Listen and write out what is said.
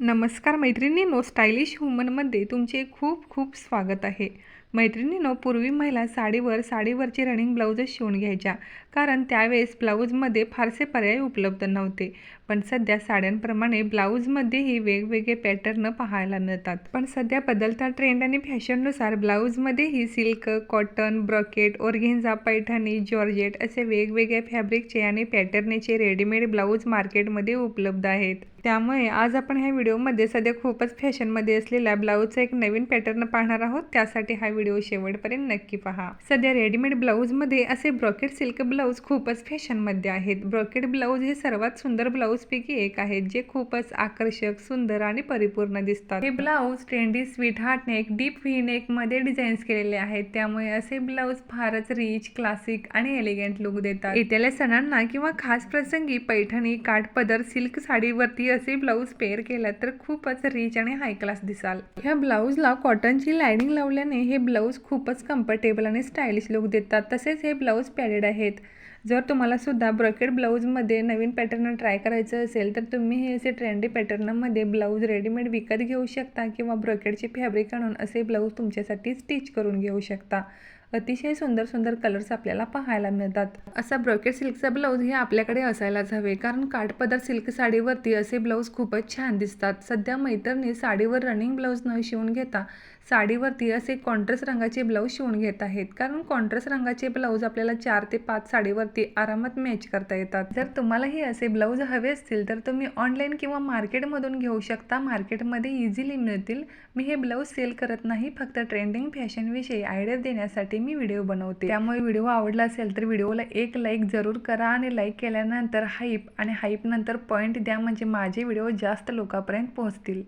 नमस्कार मैत्रिणींनो स्टायलिश वुमनमध्ये तुमचे खूप खूप स्वागत आहे. मैत्रिणींनो पूर्वी महिला साडीवर साडीवरचे रनिंग ब्लाऊजच शिवून घ्यायच्या. कारण त्यावेळेस ब्लाऊजमध्ये फारसे पर्याय उपलब्ध नव्हते. पण सध्या साड्यांप्रमाणे ब्लाऊजमध्येही वेगवेगळे पॅटर्न पाहायला मिळतात. पण सध्या बदलता ट्रेंड आणि फॅशननुसार ब्लाऊजमध्येही silk cotton brocade organza Paithani georgette असे वेगवेगळ्या फॅब्रिकचे आणि पॅटर्नचे रेडीमेड ब्लाऊज मार्केटमध्ये उपलब्ध आहेत. त्यामुळे आज आपण ह्या व्हिडिओमध्ये सध्या खूपच फॅशनमध्ये असलेल्या ब्लाऊजचा एक नवीन पॅटर्न पाहणार आहोत. त्यासाठी हा व्हिडिओ शेवटपर्यंत नक्की पहा. सध्या रेडीमेड ब्लाऊजमध्ये असे ब्रॉकेट सिल्क ब्लाऊज खूपच फॅशनमध्ये आहेत. ब्रॉकेट ब्लाऊज हे सर्वात सुंदर ब्लाऊज ब्लाऊजपैकी एक आहेत जे खूपच आकर्षक सुंदर आणि परिपूर्ण दिसतात. हे blouse trendy sweetheart neck deep V नेकमध्ये designs केलेले आहेत. त्यामुळे असे ब्लाऊज फारच रिच क्लासिक आणि एलिगंट लुक देतात. येत्याल्या सणांना किंवा खास प्रसंगी पैठणी काठपदर सिल्क साडीवरती असे ब्लाऊज पेअर केला तर खूपच रिच आणि हाय क्लास दिसाल. ह्या ब्लाऊजला कॉटनची लायनिंग लावल्याने हे ब्लाऊज खूपच कम्फर्टेबल आणि स्टायलिश लुक देतात. तसेच हे ब्लाऊज पॅडेड आहेत. जर तुम्हालासुद्धा ब्रॉकेट ब्लाऊजमध्ये नवीन पॅटर्न ट्राय करायचं असेल तर तुम्ही हे असे ट्रेंडी पॅटर्नमध्ये ब्लाऊज रेडीमेड विकत घेऊ शकता किंवा ब्रॉकेटचे फॅब्रिक आणून असे ब्लाऊज तुमच्यासाठी स्टिच करून घेऊ शकता. अतिशय सुंदर सुंदर कलर्स आपल्याला पाहायला मिळतात. असा ब्रॉकेट सिल्कचा ब्लाऊज हे आपल्याकडे असायलाच हवे कारण काठपदर सिल्क साडीवरती असे ब्लाऊज खूपच छान दिसतात. सध्या मैत्रिणी साडीवर रनिंग ब्लाऊज न शिवून घेता साडीवरती असे कॉन्ट्रास्ट रंगाचे ब्लाऊज शिवून घेत आहेत. कारण कॉन्ट्रास्ट रंगाचे ब्लाऊज आपल्याला चार ते पाच साडीवरती आरामात मॅच करता येतात. जर तुम्हालाही असे ब्लाऊज हवे असतील तर तुम्ही ऑनलाईन किंवा मार्केटमधून घेऊ शकता. मार्केटमध्ये इझिली मिळतील. मी हे ब्लाऊज सेल करत नाही फक्त ट्रेंडिंग फॅशनविषयी आयडिया देण्यासाठी मी व्हिडिओ बनवते. त्यामुळे व्हिडिओ आवडला असेल तर व्हिडिओला एक लाईक जरूर करा आणि लाईक केल्यानंतर हाईप आणि हाईप नंतर पॉईंट द्या म्हणजे माझे व्हिडिओ जास्त लोकांपर्यंत पोहोचतील.